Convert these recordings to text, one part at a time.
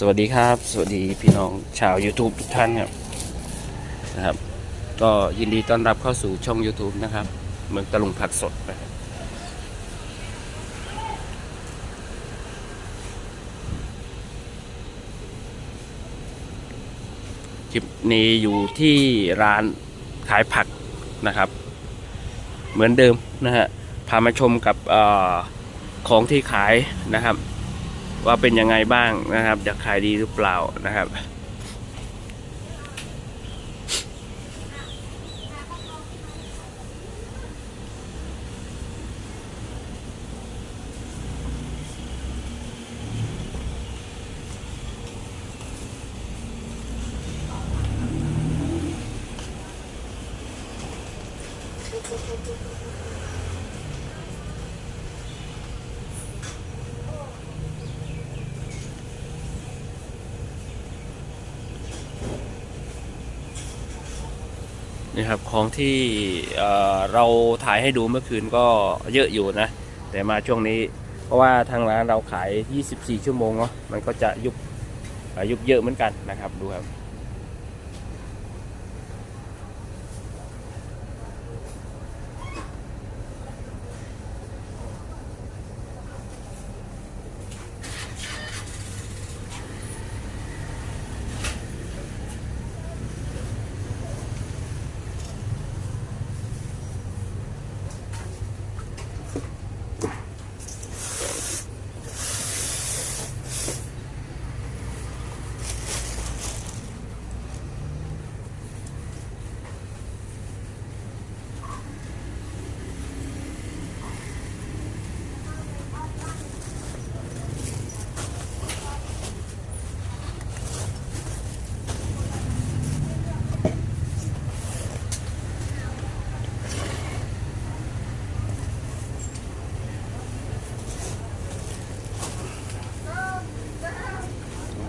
สวัสดีครับ สวัสดีพี่น้องชาว YouTube ทุกท่านครับนะครับ ก็ยินดีต้อนรับเข้าสู่ช่อง YouTube นะครับ เมืองตะลุงผักสดนะครับคลิปนี้อยู่ที่ร้านขายผักนะครับ เหมือนเดิมนะฮะพามาชมกับออของที่ขายนะครับ ว่าเป็นยังไงบ้างนะครับ จะขายดีหรือเปล่านะครับ นะครับของที่เเราถ่ายให้ดูเมื่อคืนก็เยอะอยู่นะ แต่มาช่วงนี้ เพราะว่าทางร้านเราขาย 24 ชั่วโมงเนาะมันก็จะยุบยุบเยอะเหมือนกันนะครับดูครับ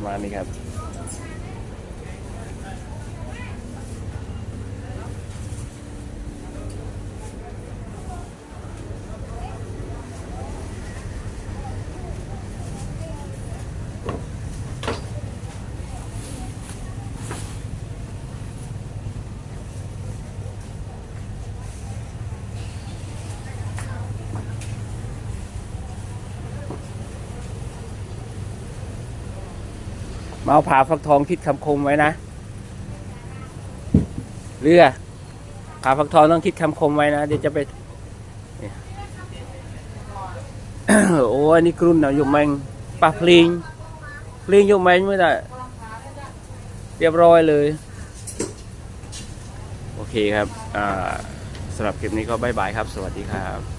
ปร มาเอาผ่าฟักทองคิดคำคมไว้นะเรือผ่าฟักทองต้องคิดคำคมไว้นะเดี๋ยวจะไปโอ้ยนี่กรุ่นนะอยู่แมงปลาพลิงพลิงอยู่แมงไม่ได้เรียบร้อยเลย โอเคครับสำหรับคลิปนี้ก็บายบายครับ สวัสดีครับ